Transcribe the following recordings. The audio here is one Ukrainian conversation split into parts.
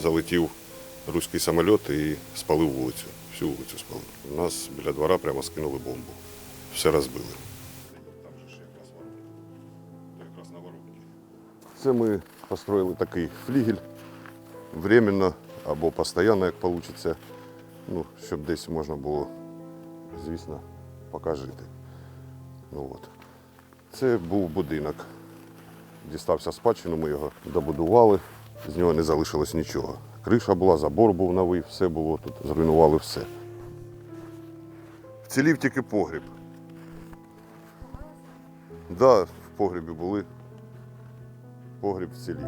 залетів руський самоліт і спалив вулицю. Всю вулицю спалив. У нас біля двора прямо скинули бомбу. Все розбили. Це ми построїли такий флігель. Временно або постійно, як вийде. Ну, щоб десь можна було, звісно, поки жити. Ну, от. Це був будинок. Дістався спадщину, ми його добудували, з нього не залишилось нічого. Криша була, забор був новий, все було тут, зруйнували все. Вцілів тільки погріб. Так, да, в погрібі були. Погріб вцілів.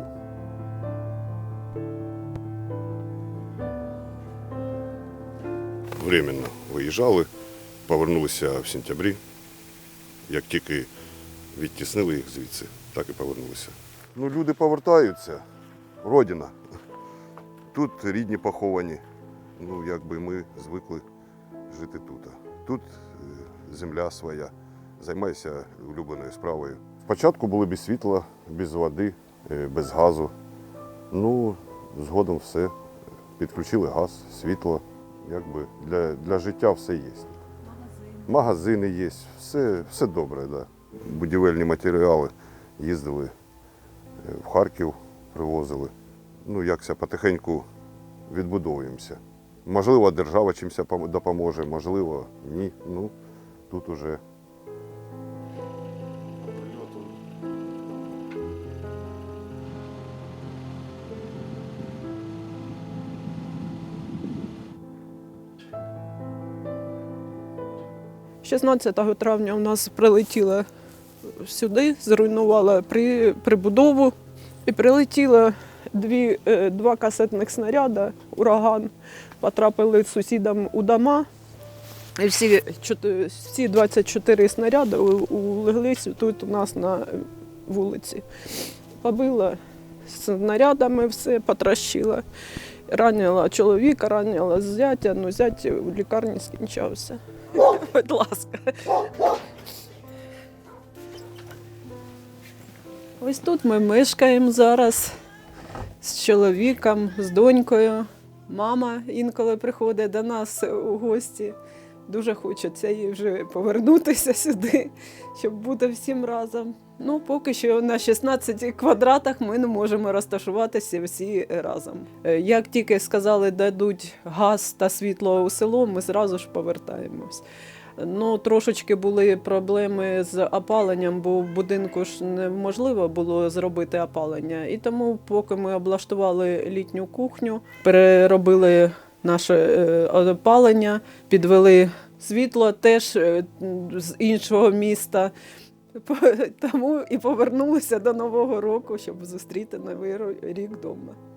Временно виїжджали, повернулися в сентябрі. Як тільки відтіснили їх звідси, так і повернулися. Ну, люди повертаються. Родина. Тут рідні поховані. Ну, якби ми звикли жити тут. Тут е, земля своя. Займаюся улюбленою справою. Спочатку були без світла, без води, е, без газу. Ну, згодом все. Підключили газ, світло. Якби для, для життя все є. Магазини є, все, все добре, да. Будівельні матеріали їздили е, в Харків, привозили. Ну, якся потихеньку відбудовуємося. Можливо, держава чимось допоможе, можливо, ні. Ну, тут уже. – 16 травня у нас прилетіла сюди, зруйнувала при, прибудову і прилетіло дві, е, два касетних снаряди, ураган, потрапили сусідам у дома. І всі, всі 24 снаряди у- улеглись тут у нас на вулиці. Побила снарядами все, потрощила. Ранила чоловіка, ранила зятя, ну зять в лікарні скінчався. Будь ласка. Ось тут ми мешкаємо зараз з чоловіком, з донькою. Мама інколи приходить до нас у гості. Дуже хочеться їй вже повернутися сюди, щоб бути всім разом. Ну, поки що на 16 квадратах ми не можемо розташуватися всі разом. Е, Як тільки сказали, дадуть газ та світло у село, ми зразу ж повертаємось. Ну, трошечки були проблеми з опаленням, бо в будинку ж неможливо було зробити опалення. І тому, поки ми облаштували літню кухню, переробили наше е, опалення, підвели світло теж е, з іншого міста. Тому і повернулися до Нового року, щоб зустріти новий рік вдома.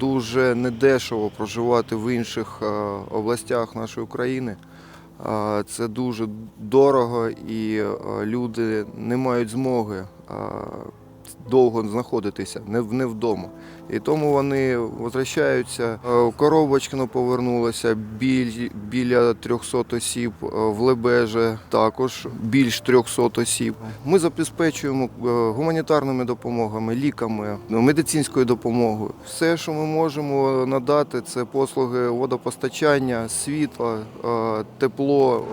Дуже недешево проживати в інших е, областях нашої країни. Е, Це дуже дорого і е, люди не мають змоги довго знаходитися, не, не вдома. І тому вони возвращаються. Е, В Коробочкино повернулося біль, біля 300 осіб, е, в Лебеже також більш 300 осіб. Ми забезпечуємо е, гуманітарними допомогами, ліками, медицинською допомогою. Все, що ми можемо надати, це послуги водопостачання, світла, тепло.